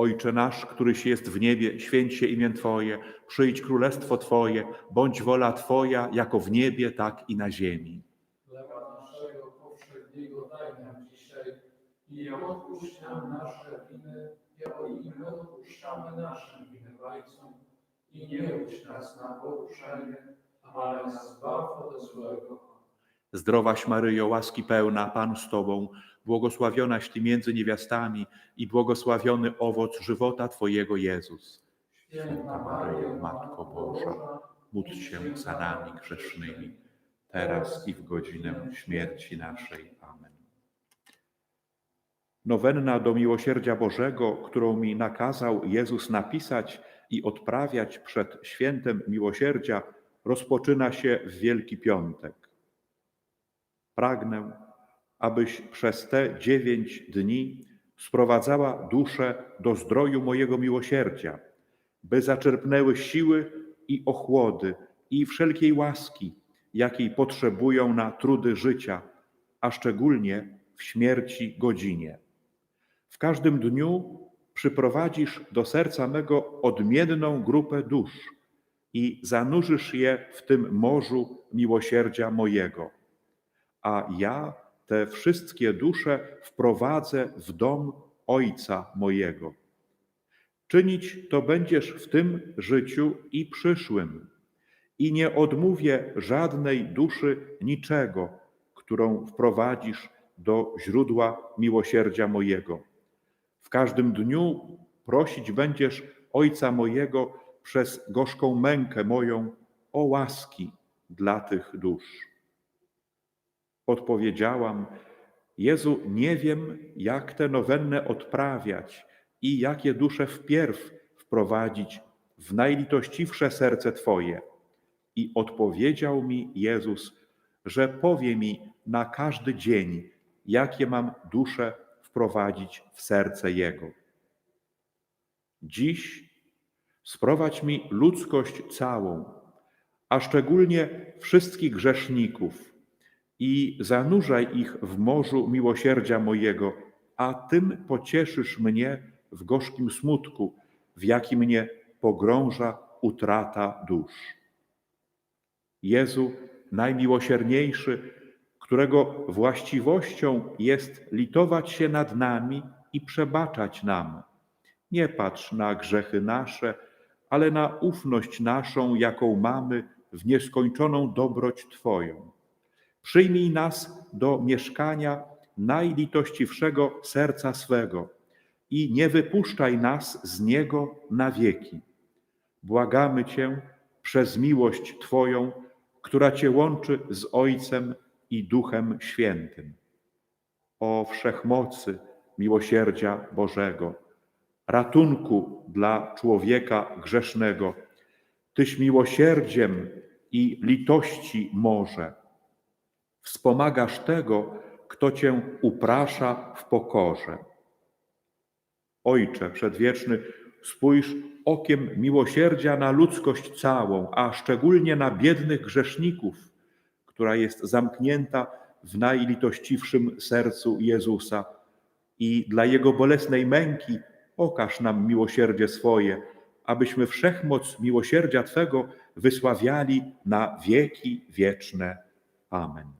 Ojcze nasz, któryś jest w niebie, święć się imię Twoje, przyjdź królestwo Twoje, bądź wola Twoja, jako w niebie, tak i na ziemi. Chleba naszego powszedniego daj nam dzisiaj i odpuść nam nasze winy, jako i my odpuszczamy naszym winowajcom. I nie wódź nas na ale nas zbaw od złego. Zdrowaś Maryjo, łaski pełna, Pan z Tobą, błogosławionaś Ty między niewiastami i błogosławiony owoc żywota Twojego Jezus. Święta Maryjo, Matko Boża, módl się za nami grzesznymi, teraz i w godzinę śmierci naszej. Amen. Nowenna do miłosierdzia Bożego, którą mi nakazał Jezus napisać i odprawiać przed świętem miłosierdzia, rozpoczyna się w Wielki Piątek. Pragnę, abyś przez te dziewięć dni sprowadzała duszę do zdroju mojego miłosierdzia, by zaczerpnęły siły i ochłody i wszelkiej łaski, jakiej potrzebują na trudy życia, a szczególnie w śmierci godzinie. W każdym dniu przyprowadzisz do serca mego odmienną grupę dusz i zanurzysz je w tym morzu miłosierdzia mojego. A ja te wszystkie dusze wprowadzę w dom Ojca mojego. Czynić to będziesz w tym życiu i przyszłym. I nie odmówię żadnej duszy niczego, którą wprowadzisz do źródła miłosierdzia mojego. W każdym dniu prosić będziesz Ojca mojego przez gorzką mękę moją o łaski dla tych dusz. Odpowiedziałam, Jezu, nie wiem, jak tę nowennę odprawiać i jakie dusze wpierw wprowadzić w najlitościwsze serce Twoje. I odpowiedział mi Jezus, że powie mi na każdy dzień, jakie mam dusze wprowadzić w serce Jego. Dziś sprowadź mi ludzkość całą, a szczególnie wszystkich grzeszników i zanurzaj ich w morzu miłosierdzia mojego, a tym pocieszysz mnie w gorzkim smutku, w jakim mnie pogrąża utrata dusz. Jezu, najmiłosierniejszy, którego właściwością jest litować się nad nami i przebaczać nam. Nie patrz na grzechy nasze, ale na ufność naszą, jaką mamy w nieskończoną dobroć Twoją. Przyjmij nas do mieszkania najlitościwszego serca swego i nie wypuszczaj nas z niego na wieki. Błagamy Cię przez miłość Twoją, która Cię łączy z Ojcem i Duchem Świętym. O wszechmocy miłosierdzia Bożego, ratunku dla człowieka grzesznego, Tyś miłosierdziem i litości morze. Wspomagasz tego, kto Cię uprasza w pokorze. Ojcze przedwieczny, spójrz okiem miłosierdzia na ludzkość całą, a szczególnie na biednych grzeszników, która jest zamknięta w najlitościwszym sercu Jezusa. I dla Jego bolesnej męki okaż nam miłosierdzie swoje, abyśmy wszechmoc miłosierdzia Twego wysławiali na wieki wieczne. Amen.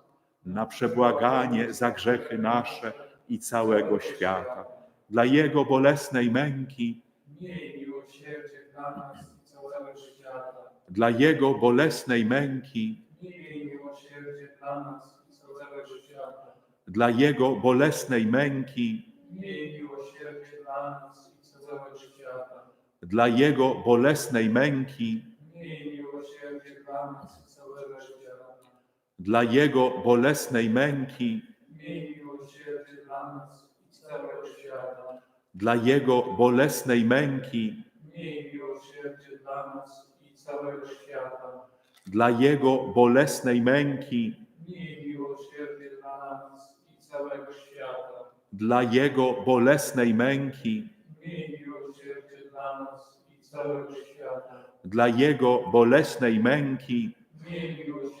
na przebłaganie za grzechy nasze i całego świata. Dla Jego bolesnej męki, Miej miłosierdzie dla nas i całego świata. dla Jego bolesnej męki, Miej miłosierdzie dla nas i całego świata. dla Jego bolesnej męki, Miej miłosierdzie dla nas i całego świata. dla Jego bolesnej męki, Miej miłosierdzie dla nas i całego świata. Dla Jego bolesnej męki, dla nas i całego świata. dla Jego bolesnej męki, dla nas i całego świata. dla Jego bolesnej męki, dla nas i całego świata. dla Jego bolesnej męki, dla nas i całego świata. dla Jego bolesnej męki, dla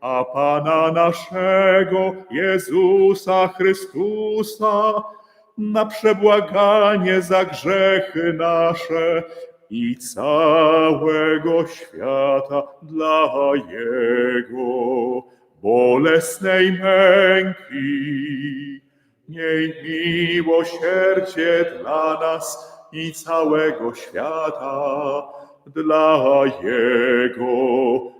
a Pana naszego Jezusa Chrystusa, na przebłaganie za grzechy nasze i całego świata dla Jego bolesnej męki. Miej miłosierdzie dla nas i całego świata, dla Jego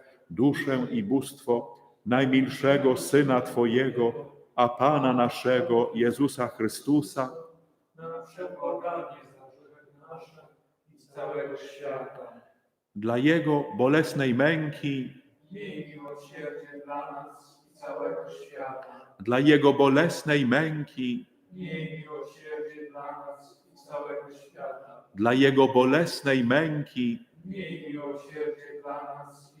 duszę i bóstwo najmilszego Syna Twojego, a Pana naszego Jezusa Chrystusa, na przebłaganie za nasze i całego świata. dla Jego bolesnej męki, Miej miłosierdzie dla nas i całego świata. dla Jego bolesnej męki, Miej miłosierdzie dla nas i całego świata. dla Jego bolesnej męki, Miej miłosierdzie dla nas i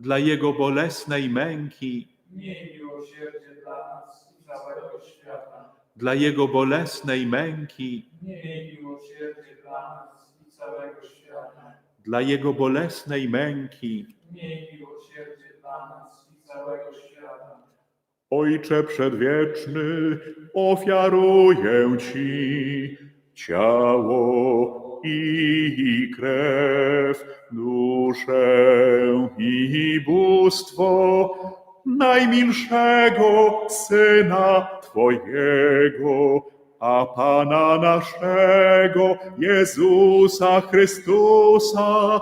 Dla Jego bolesnej męki, Miej miłosierdzie dla nas i całego świata. dla Jego bolesnej męki, Miej miłosierdzie dla nas i całego świata. dla Jego bolesnej męki. Miej miłosierdzie dla nas i całego świata. Ojcze Przedwieczny, ofiaruję Ci ciało i krew, duszę i bóstwo najmilszego Syna Twojego, a Pana naszego Jezusa Chrystusa,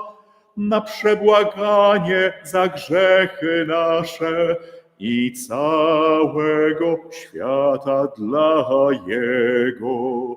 na przebłaganie za grzechy nasze i całego świata dla Jego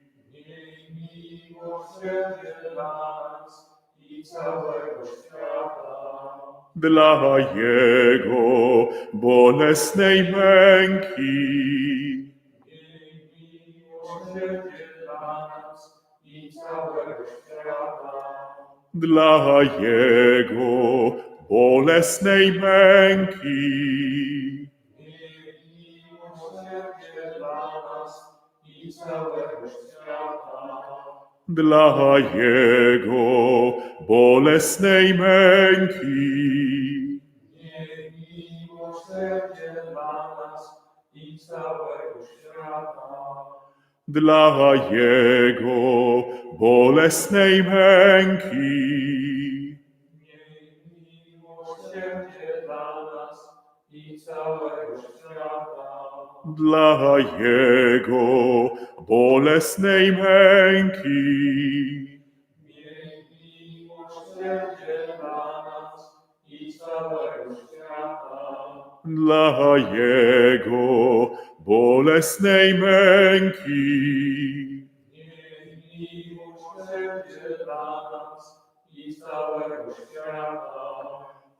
Dla Jego bolesnej męki. Dla Jego bolesnej męki. Dla nas i całego świata. Dla Jego bolesnej męki. Miej miłosierdzie dla nas i całego świata. Dla Jego bolesnej męki. Miej miłosierdzie dla nas i całego świata. Dla Jego bolesnej męki. Dla Jego bolesnej męki, Miej miłosierdzie dla nas i całego świata.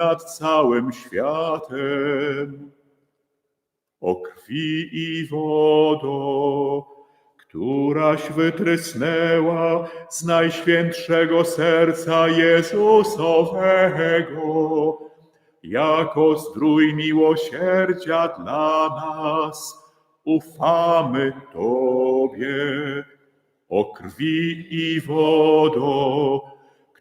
nad całym światem. O krwi i wodo, któraś wytrysnęła z najświętszego serca Jezusowego, jako zdrój miłosierdzia dla nas, ufamy Tobie. O krwi i wodo,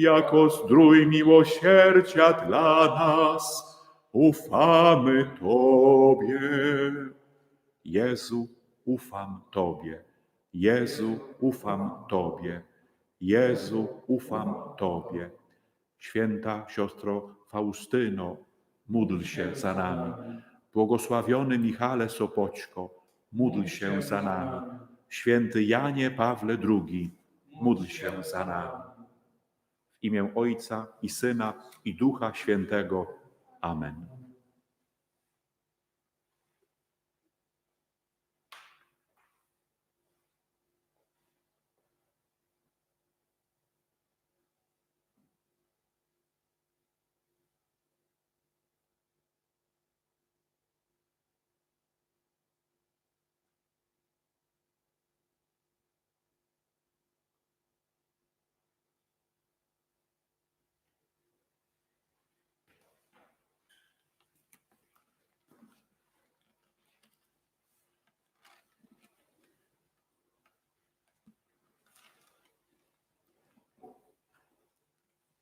jako zdrój miłosierdzia dla nas, ufamy Tobie. Jezu, ufam Tobie. Jezu, ufam Tobie. Jezu, ufam Tobie. Święta siostro Faustyno, módl się za nami. Błogosławiony Michale Sopoćko, módl się za nami. Święty Janie Pawle II, módl się za nami. Imię Ojca i Syna i Ducha Świętego. Amen.